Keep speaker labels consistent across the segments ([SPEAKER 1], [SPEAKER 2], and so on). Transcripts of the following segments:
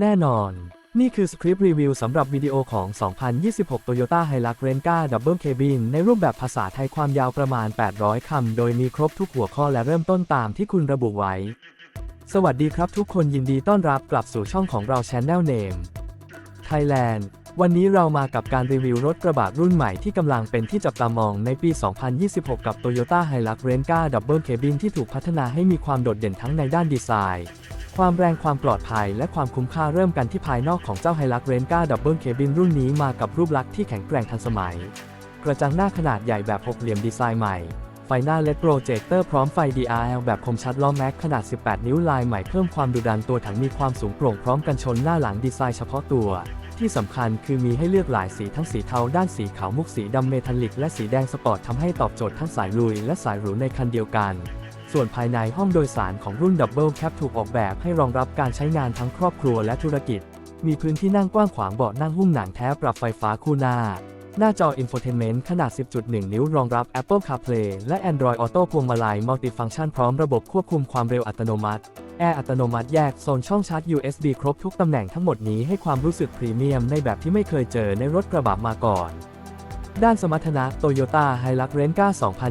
[SPEAKER 1] แน่นอน นี่คือสคริปต์รีวิวสำหรับวิดีโอของ 2026 Toyota Hilux Renca Double Cabin ในรูปแบบภาษาไทยความยาวประมาณ 800 คำ โดยมีครบทุกหัวข้อและเริ่มต้นตามที่คุณระบุไว้ สวัสดีครับทุกคนยินดีต้อนรับกลับสู่ช่องของเรา Channel Name Thailand วันนี้เรามากับการรีวิวรถกระบะรุ่นใหม่ที่กำลังเป็นที่จับตามองในปี 2026 กับ Toyota Hilux Renca Double Cabin ที่ถูกพัฒนาให้มีความโดดเด่นทั้งในด้านดีไซน์ ความแรงความปลอดภัยและความคุ้มค่าเริ่มกันที่ภายนอกของเจ้า Hilux Renca Double Cabin รุ่นนี้มากับรูปลักษณ์ที่แข็งแกร่งทันสมัย กระจังหน้าขนาดใหญ่แบบหกเหลี่ยมดีไซน์ใหม่ ไฟหน้า LED โปรเจคเตอร์พร้อมไฟ DRL แบบคมชัดล้อแม็กขนาด 18 นิ้วลายใหม่เพิ่มความดุดันตัวถังมีความสูงโปร่งพร้อมกันชนหน้าหลังดีไซน์เฉพาะตัว ที่สำคัญคือมีให้เลือกหลายสีทั้งสีเทาด้านสีขาวมุกสีดำเมทัลลิก และสีแดงสปอร์ตทำให้ตอบโจทย์ทั้งสายลุยและสายหรูในคันเดียวกัน ส่วนภายในห้องโดยสารของรุ่น Double Cab ถูกออกแบบให้รองรับการใช้งานทั้งครอบครัวและธุรกิจ มีพื้นที่นั่งกว้างขวางเบาะนั่งหุ้มหนังแท้ปรับไฟฟ้าคู่หน้า หน้าจอ Infotainment ขนาด 10.1 นิ้ว รองรับ Apple CarPlay และ Android Auto พวงมาลัยมัลติฟังก์ชันพร้อมระบบควบคุมความเร็วอัตโนมัติ แอร์อัตโนมัติแยกโซนช่องชาร์จ USB ครบทุกตำแหน่งทั้งหมดนี้ให้ความรู้สึกพรีเมียมในแบบที่ไม่เคยเจอในรถกระบะมาก่อน ด้านสมรรถนะ Toyota Hilux Renca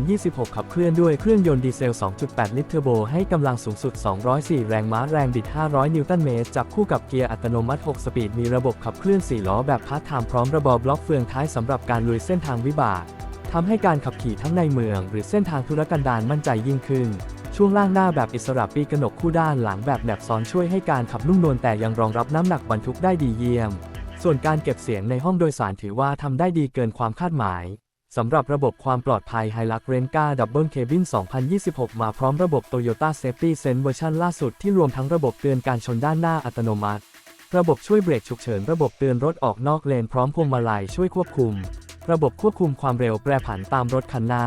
[SPEAKER 1] 2026 ขับเคลื่อนด้วยเครื่องยนต์ดีเซล 2.8 ลิตรเทอร์โบ ให้กำลังสูงสุด 204 แรงม้าแรงบิด 500 นิวตันเมตร จับคู่กับเกียร์อัตโนมัติ 6 สปีด มีระบบขับเคลื่อน 4 ล้อแบบพาร์ทไทม์พร้อมระบบบล็อกเฟืองท้ายสำหรับการลุยเส้นทางวิบากทำให้การขับขี่ทั้งในเมือง หรือเส้นทางธุรกันดารมั่นใจยิ่งขึ้น ช่วงล่างหน้าแบบอิสระปีกกระหนกคู่ด้านหลังแบบแนบซ้อนช่วยให้การขับนุ่มนวลแต่ยังรองรับน้ำหนักบรรทุกได้ดีเยี่ยม ส่วนการเก็บเสียงในห้องโดยสารถือว่าทำได้ดีเกินความคาดหมายสำหรับระบบความปลอดภัย Hilux Renca Double Cabin 2026 มาพร้อมระบบ Toyota Safety Sense เวอร์ชันล่าสุดที่รวมทั้งระบบเตือนการชนด้านหน้าอัตโนมัติ ระบบช่วยเบรกฉุกเฉิน ระบบเตือนรถออกนอกเลนพร้อมพวงมาลัยช่วยควบคุม ระบบควบคุมความเร็วแปรผันตามรถคันหน้า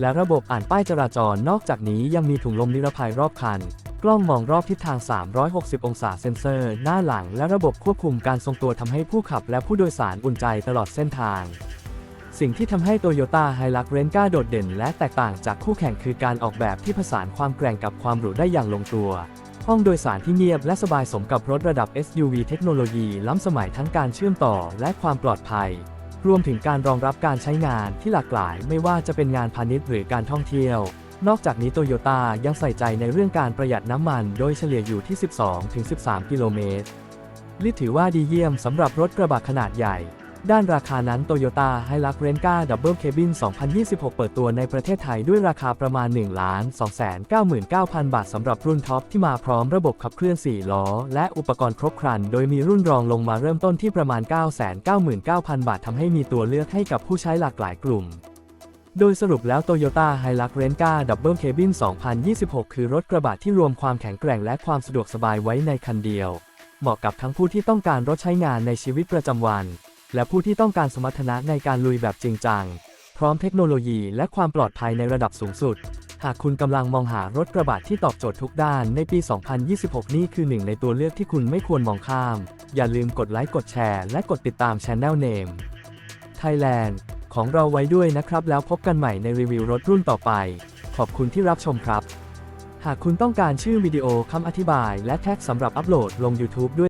[SPEAKER 1] และระบบอ่านป้ายจราจรนอกจากนี้ยังมีถุงลมนิรภัยรอบคัน กล้องมองรอบทิศทาง 360 องศาเซ็นเซอร์ หน้าหลังและระบบควบคุมการทรงตัวทำให้ผู้ขับและผู้โดยสารอุ่นใจตลอดเส้นทาง สิ่งที่ทำให้ Toyota Hilux Renca โดดเด่น และแตกต่างจากคู่แข่งคือการออกแบบที่ผสานความแกร่งกับความหรูได้อย่างลงตัว ห้องโดยสารที่เงียบและสบายสมกับรถระดับ SUV เทคโนโลยีล้ำสมัยทั้งการเชื่อมต่อและความปลอดภัยรวมถึงการรองรับการใช้งานที่หลากหลายไม่ว่าจะเป็นงานพาณิชย์หรือการท่องเที่ยว นอกจากนี้โตโยต้ายังใส่ใจในเรื่องการประหยัดน้ำมัน โดยเฉลี่ยอยู่ที่ 12-13 กิโลเมตรลิถือว่าดีเยี่ยมสำหรับรถกระบะขนาดใหญ่ ด้านราคานั้น Toyota Hilux Renca Double Cabin 2026 เปิดตัวในประเทศไทยด้วยราคาประมาณ 1 2 9 9 0 0 0 บาทสำหรับรุ่นท็อปที่มาพร้อมระบบขับเคลื่อน 4 ล้อ และอุปกรณ์ครบครัน โดยมีรุ่นรองลงมาเริ่มต้นที่ประมาณ 999,000 บาททำให้มีตัวเลือกให้กับผู้ใช้หลากหลายกลุ่ม โดยสรุปแล้ว Toyota Hilux Renca Double Cabin 2026 คือรถกระบะที่รวมความแข็งแกร่งและความสะดวกสบายไว้ในคันเดียว เหมาะกับทั้งผู้ที่ต้องการรถใช้งานในชีวิตประจำวัน และผู้ที่ต้องการสมรรถนะในการลุยแบบจริงจัง พร้อมเทคโนโลยีและความปลอดภัยในระดับสูงสุด หากคุณกำลังมองหารถกระบะที่ตอบโจทย์ทุกด้านในปี 2026 นี่คือหนึ่งในตัวเลือกที่คุณไม่ควรมองข้าม อย่าลืมกดไลค์กดแชร์และกดติดตาม Channel Name Thailand ของเราไว้ด้วยนะครับ แล้วพบกันใหม่ในรีวิวรถรุ่นต่อไป ขอบคุณที่รับชมครับ หากคุณต้องการชื่อวิดีโอคำอธิบายและแท็กสำหรับอัปโหลดลง YouTube ด้วย